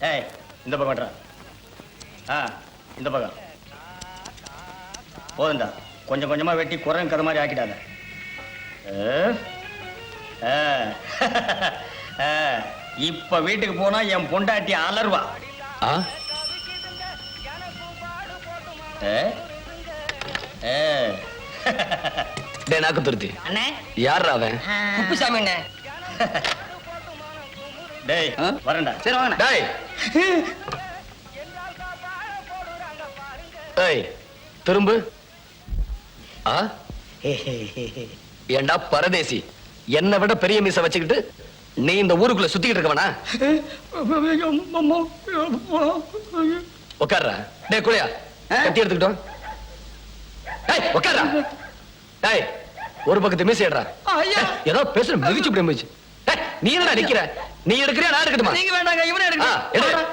ஏய் இந்த பக்கம் வட்றா ஆ இந்த பக்கம். போதுண்டா கொஞ்சம் கொஞ்சமா வெட்டி குரங்கு கதை மாதிரி ஆக்கிடாத. இப்ப வீட்டுக்கு போனா என் பொண்டாட்டி அலர்வா. ஆ? ஏ? ஏ. டே நாக்கு துருத்தி. அண்ணே. யார் அவன்? குப்புசாமி அண்ணே. டேய்? வரேன்டா. சரி வாங்கண்ணே டேய். ஏய் திரும்பு. ஆ? ஏண்டா பரதேசி? என்னை விட பெரிய மீச வச்சுக்கிட்டு நீ இந்த ஊருக்குள்ள சுத்திக்கிட்டு இருக்கவனா? உட்கார்றா டேய் குளியா கட்டி எடுத்துக்கிட்டோம் டேய் உட்கார்றா டேய் ஒரு பக்கத்து மீச ஏடுறா ஐயா. ஏதோ பேசுற மிதிச்சு இப்படி மிதிச்சு டேய், நீ என்னடா நிக்கிற? நீ எடுக்கிறியா நான் எடுக்கட்டுமா நீங்க வேண்டாங்க இவனே ஆ, எடு. எடுக்க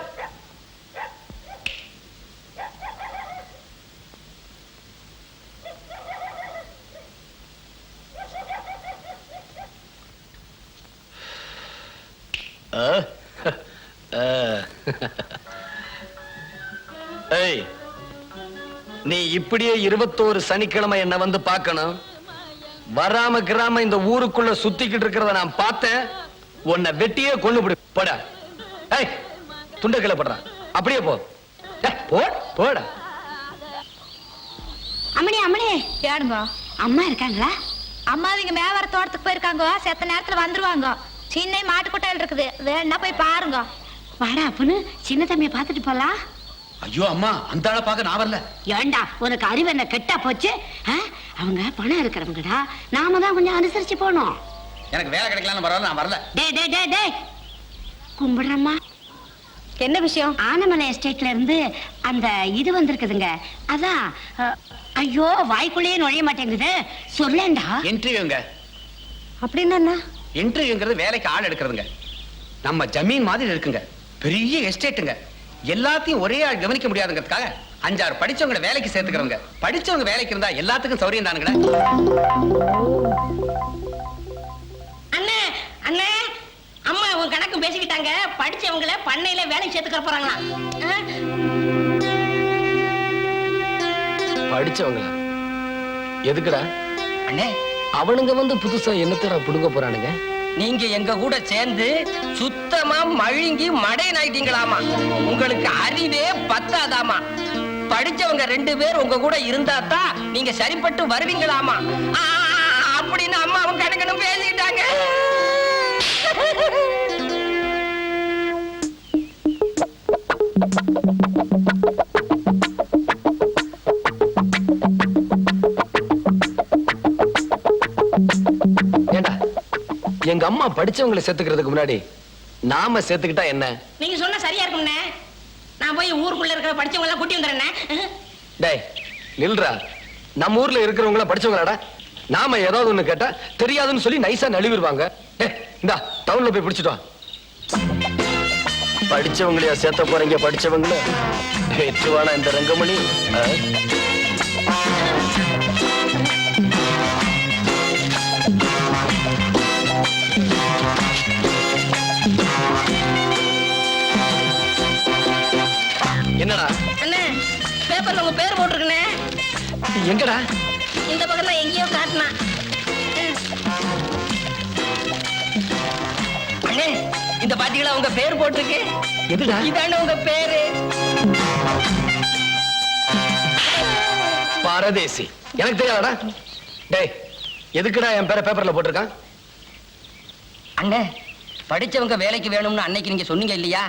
ஆ? ஆ. ஏய் நீ இப்படியே இருபத்தோரு சனிக்கிழமை என்ன வந்து பார்க்கணும் வராம கிராம இந்த ஊருக்குள்ள சுத்திக்கிட்டு இருக்கிறத நான் பார்த்தேன் உன்னை வெட்டியே கொண்டு விடு போடா. ஏய் துண்ட கிளப்படுறா அப்படியே போ. ஏய், போ போடா. அம்மணி அம்மணி ஏனுங்க அம்மா இருக்காங்களா? அம்மா இங்க மேவர தோட்டத்துக்கு போயிருக்காங்க. செத்த நேரத்துல வந்துருவாங்க. சின்ன மாட்டுக்கொட்டையில் இருக்குது. வேணா போய் பாருங்க. வாடா அப்புன்னு சின்ன தம்பியை பார்த்துட்டு போலாம் ஐயோ அம்மா அந்த ஆளை பார்க்க நான் வரல. ஏண்டா உனக்கு அறிவு என்ன கெட்டா போச்சு? அவங்க பணம் இருக்கிறவங்கடா. நாம தான் கொஞ்சம் அனுசரிச்சு போகணும். எனக்கு வேலை கிடைக்கலன்னு பரவாயில்ல நான் வரல. டே டே டே டே கும்பிடுறம்மா. என்ன விஷயம்? ஆனமலை எஸ்டேட்ல இருந்து அந்த இது வந்திருக்குதுங்க. அதான் ஐயோ வாய்க்குள்ளேயே நுழைய மாட்டேங்குது. சொல்லேன்டா. இன்டர்வியூங்க அப்படின்னு இன்டர்வியூங்கிறது வேலைக்கு ஆள் எடுக்கிறதுங்க. நம்ம ஜமீன் மாதிரி இருக்குங்க. பெரிய எஸ்டேட்டுங்க. எல்லாத்தையும் ஒரே ஆள் கவனிக்க முடியாதுங்கிறதுக்காக அஞ்சாறு படிச்சவங்கள வேலைக்கு சேர்த்துக்கிறவங்க. படிச்சவங்க வேலைக்கு இருந்தா எல்லாத்துக்கும் சௌரியம் தானுங்களே. பேசிக்கிட்டாங்க. படிச்சவங்கள பண்ணையில வேலைக்கு சேர்த்துக்க போறாங்களா படிச்சவங்களா? எதுக்குடா? அண்ணே. அவனுங்க வந்து புதுசா என்னத்தடா புடுங்க போறானுங்க? நீங்க எங்க கூட சேர்ந்து சுத்தமா மழுங்கி மடையன் ஆயிட்டீங்களாமா உங்களுக்கு அறிவே பத்தாதாமா? படிச்சவங்க ரெண்டு பேர் உங்க கூட இருந்தா தான் நீங்க சரிப்பட்டு வருவீங்களாமா? எங்க அம்மா படிச்சவங்களை சேர்த்துக்கிறதுக்கு முன்னாடி நாம சேர்த்துக்கிட்டா என்ன? நீங்க சொன்னா சரியா இருக்கும்ண்ணே நான் போய் ஊருக்குள்ள இருக்கிற படிச்சவங்க எல்லாம் கூட்டி வந்துடுறேண்ணே டேய் நில்றா. நம்ம ஊர்ல இருக்கிறவங்கள படிச்சவங்களாடா. நாம ஏதாவது ஒண்ணு கேட்டா தெரியாதுன்னு சொல்லி நைஸா நழுவிடுவாங்க. இந்தா டவுன்ல போய் பிடிச்சிட்டு வா. படிச்சவங்களையா சேர்த்த போறீங்க படிச்சவங்கள? ஏற்றுவானா இந்த ரங்கமணி. எங்கடா? இந்த பக்கம் தான் எங்கேயோ காட்டினா. அண்ணே இந்த பாத்தீங்களா உங்க பேர் போட்டிருக்கு? எதுடா? இதானே உங்க பேரு? பாரதேசி. எனக்கு தெரியாதடா. டேய் எதுக்குடா என் பேரை பேப்பர்ல போட்டிருக்கான்? அண்ணே படிச்சவங்க வேலைக்கு வேணும்னு அன்னைக்கு நீங்க சொன்னீங்க இல்லையா?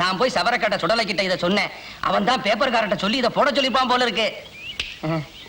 நான் போய் சவரக்கட்ட சுடலை கிட்ட இதை சொன்னேன். அவன் தான் பேப்பர்காரட்ட சொல்லி இதை போட சொல்லிப்பான் போல இருக்கு.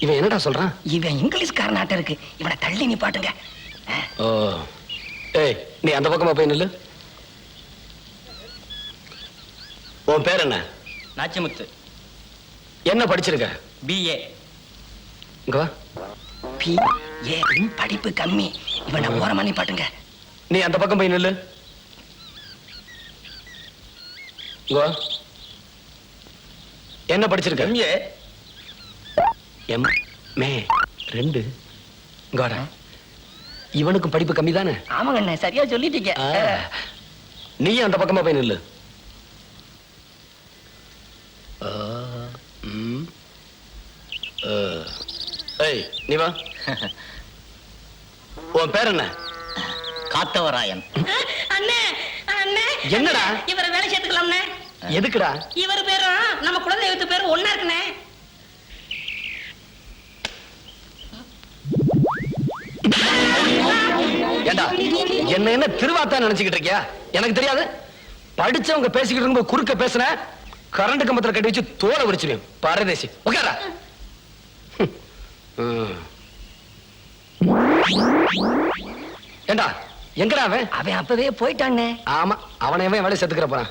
இவன் என்னடா சொல்றான்? இவன் இங்கிலீஷ்காரனாட்ட இருக்கு. இவனை தள்ளி நிப்பாட்டுங்க ஓ. ஏய் நீ அந்த பக்கமா போய் நில்லு. உன் பேர் என்ன? நாச்சிமுத்து. என்ன படிச்சிருக்க? பிஏ இங்க வா. பி ஏ படிப்பு கம்மி. இவனை ஓரமா நிப்பாட்டுங்க நீ அந்த பக்கம் போய் நில்லு. இங்க வா. என்ன படிச்சிருக்க? எம்ஏ எம் மே ரெண்டு. வாடா இவனுக்கும் படிப்பு கம்மி தானே ஆமாங்க அண்ணே சரியா சொல்லிட்டீங்க. நீ அந்த பக்கமா போய் நில்லு. ஏய் நீ வா. உன் பேர் என்ன? காத்தவராயன். அண்ணே அண்ணே. என்னடா? இவரை வேலை சேர்த்துக்கலாம்ண்ணே. எதுக்குடா? இவர் பேரும் நம்ம குலதெய்வத்து பேரும் ஒன்னா இருக்குண்ணே. என்ன என்ன திருவாத்தா நினைச்சுக்கிட்டு இருக்கியா? எனக்கு தெரியாது. படிச்சவங்க பேசிக்கிட்டு இருக்கும்போது குறுக்க பேசுன கரண்ட் கம்பத்துல கட்டி வச்சு தோலை உரிச்சிருவேன் பரதேசி. உட்காரா. ஏண்டா எங்கடா அவன்? அவன் அப்பவே போயிட்டானே. ஆமா அவனை எவன் வேலை செத்துக்கிற போறான்.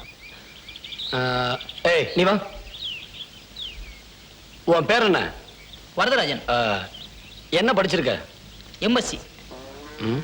ஏய் நீ வா. உன் பேர் என்ன? வரதராஜன். என்ன படிச்சிருக்க? எம்எஸ்சி ம்?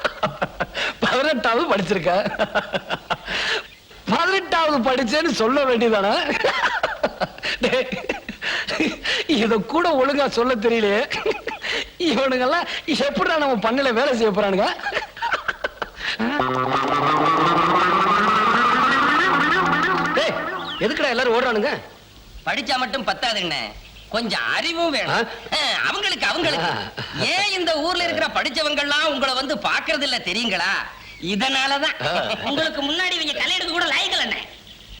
பதினெட்டாவது படிச்சிருக்க பதினெட்டாவது படிச்சேன்னு சொல்ல வேண்டியதானே? டேய், இத கூட ஒழுங்கா சொல்ல தெரியலையே. இவனுங்கெல்லாம் எப்படிடா நம்ம பண்ணல வேலை செய்ய போறானுங்க? எதுக்குடா எல்லாரும் ஓடுறானுங்க? படிச்சா மட்டும் பத்தாதுங்கண்ணே. கொஞ்சம் அறிவும் வேணும். அவங்களுக்கு அவங்களுக்கு. ஏன் இந்த ஊர்ல இருக்கிற படிச்சவங்க எல்லாம் உங்களை வந்து பாக்குறது இல்ல தெரியுங்களா? இதனாலதான். உங்களுக்கு முன்னாடி இவங்க தலையெடுக்க கூட லாய்க்கல